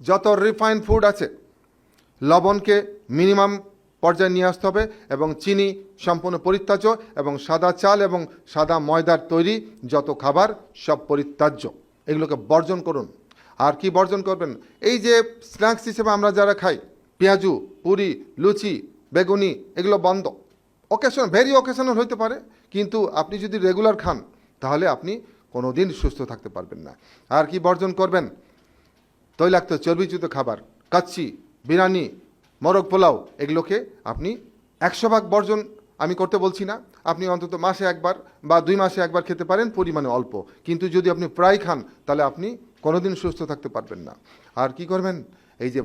যত refine food আছে, লবণকে minimum পর্যায়ে নিয়ে আসতে হবে এবং চিনি সম্পূর্ণ পরিত্যাজ্য এবং সাদা চাল এবং সাদা ময়দার তৈরি যত খাবার, সব পরিত্যাজ্য। এগুলোকে বর্জন করুন। আর কি বর্জন করবেন? এই যে স্ন্যাক্স হিসেবে আমরা যারা খাই, পেঁয়াজু, পুরি, লুচি, বেগুনি, এগুলো বন্ধ। অকেশন ভেরি অকেশনাল হইতে পারে, কিন্তু আপনি যদি রেগুলার খান, তাহলে আপনি কোনো দিন সুস্থ থাকতে পারবেন না। আর কি বর্জন করবেন? তৈলাক্ত চর্বিযুক্ত খাবার, কাচ্চি, বিরিয়ানি, মোরগ পোলাও, এগুলোকে আপনি একশো ভাগ বর্জন আমি করতে বলছি না। আপনি অন্তত মাসে একবার বা দুই মাসে একবার খেতে পারেন, পরিমাণে অল্প। কিন্তু যদি আপনি প্রায় খান, তাহলে আপনি কোনোদিন সুস্থ থাকতে পারবেন না। আর কি করবেন? এই যে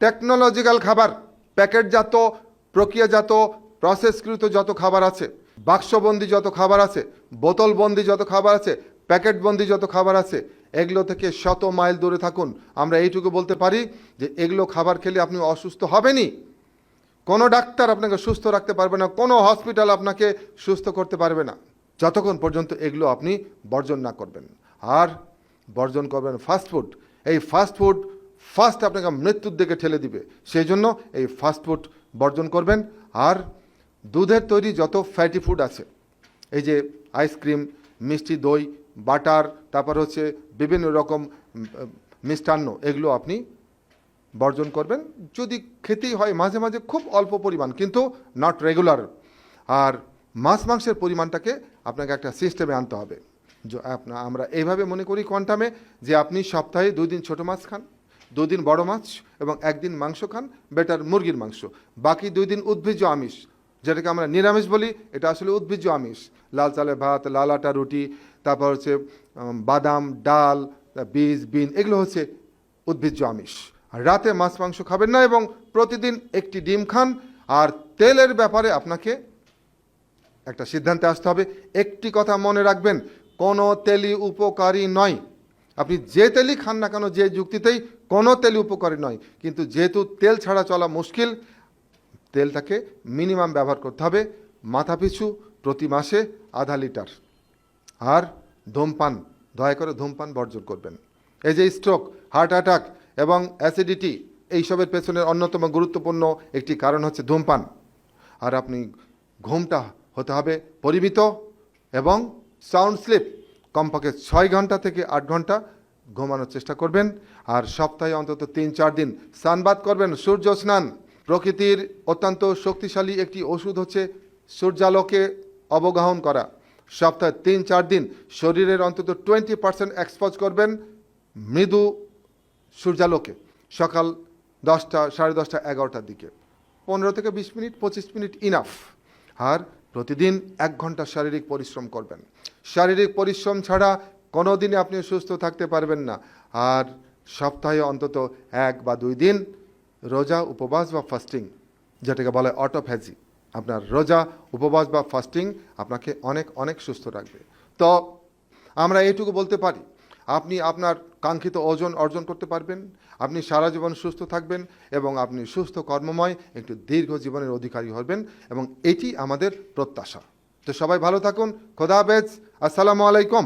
টেকনোলজিক্যাল খাবার, প্যাকেটজাত, প্রক্রিয়াজাত প্রসেসকৃত যত খাবার আছে, বাক্সবন্দি যত খাবার আছে, বোতলবন্দি যত খাবার আছে প্যাকেটবন্দি যত খাবার আছে, এগুলো থেকে শত মাইল দূরে থাকুন। আমরা এইটুকু বলতে পারি যে, এগুলো খাবার খেলে আপনি অসুস্থ হবেনই। কোনো ডাক্তার আপনাকে সুস্থ রাখতে পারবে না, কোনো হসপিটাল আপনাকে সুস্থ করতে পারবে না। যতক্ষণ পর্যন্ত এগুলো আপনি বর্জন না করবেন। আর বর্জন করবেন ফাস্টফুড এই ফাস্টফুড ফার্স্ট আপনাকে মৃত্যুর দিকে ঠেলে দিবে। সেই জন্য এই ফাস্টফুড বর্জন করবেন। আর দুধের তৈরি যত ফ্যাটি ফুড আছে, এই যে আইসক্রিম মিষ্টি দই বাটার, তারপর হচ্ছে বিভিন্ন রকম মিষ্টান্ন, এগুলো আপনি বর্জন করবেন। যদি খেতেই হয়, মাঝে মাঝে খুব অল্প পরিমাণ, কিন্তু নট রেগুলার আর মাছ মাংসের পরিমাণটাকে আপনাকে একটা সিস্টেমে আনতে হবে। আমরা এইভাবে মনে করি কোয়ান্টামে যে আপনি সপ্তাহে দুই দিন ছোটো মাছ খান দুদিন বড় মাছ এবং একদিন মাংস খান বেটার মুরগির মাংস। বাকি দুই দিন উদ্ভিজ্জ আমিষ। যেটাকে আমরা নিরামিষ বলি, এটা আসলে উদ্ভিজ্জ আমিষ। লাল চালের ভাত, লাল আটা, রুটি, তারপর হচ্ছে বাদাম, ডাল, বীজ, বিন, এগুলো হচ্ছে উদ্ভিজ্জ আমিষ। আর রাতে মাছ, মাংস খাবেন না এবং প্রতিদিন একটি ডিম খান, আর তেলের ব্যাপারে আপনাকে একটা সিদ্ধান্তে আসতে হবে। একটি কথা মনে রাখবেন, কোনো তেলি উপকারী নয়। আপনি যে তেলই খান না কেন, যে যুক্তিতেই কোনো তেলই উপকারী নয়। কিন্তু যেহেতু তেল ছাড়া চলা মুশকিল তেলটাকে মিনিমাম ব্যবহার করতে হবে মাথাপিছু প্রতি মাসে আধা লিটার। আর ধূমপান, দয়া করে ধূমপান বর্জন করবেন। এই যে স্ট্রোক হার্ট অ্যাটাক এবং অ্যাসিডিটি এইসবের পেছনের অন্যতম গুরুত্বপূর্ণ একটি কারণ হচ্ছে ধূমপান। আর আপনি ঘুমটা হতে হবে পরিমিত এবং সাউন্ড স্লিপ কমপক্ষে ছয় ঘণ্টা থেকে আট ঘণ্টা ঘুমানোর চেষ্টা করবেন। আর সপ্তাহে অন্তত তিন চার দিন স্নানবাদ করবেন, সূর্য স্নান। প্রকৃতির অত্যন্ত শক্তিশালী একটি ওষুধ হচ্ছে সূর্যালোকে অবগাহন করা। সপ্তাহে তিন চার দিন শরীরের অন্তত টোয়েন্টি পার্সেন্ট এক্সপোজ করবেন মৃদু সূর্যালোকে সকাল দশটা, সাড়ে দশটা, এগারোটার দিকে। পনেরো থেকে বিশ মিনিট, পঁচিশ মিনিট ইনাফ আর প্রতিদিন এক ঘণ্টা শারীরিক পরিশ্রম করবেন। শারীরিক পরিশ্রম ছাড়া কোনো দিনে আপনি সুস্থ থাকতে পারবেন না। আর সপ্তাহে অন্তত এক বা দুই দিন রোজা, উপবাস বা ফাস্টিং যেটাকে বলা অটোফ্যাজি আপনার রোজা, উপবাস বা ফাস্টিং আপনাকে অনেক অনেক সুস্থ রাখবে। তো আমরা এইটুকু বলতে পারি, আপনি আপনার কাঙ্ক্ষিত ওজন অর্জন করতে পারবেন, আপনি সারা জীবন সুস্থ থাকবেন এবং আপনি সুস্থ কর্মময় একটু দীর্ঘ জীবনের অধিকারী হবেন এবং এটি আমাদের প্রত্যাশা। তো সবাই ভালো থাকুন, খোদা হাফেজ, আসসালামু আলাইকুম।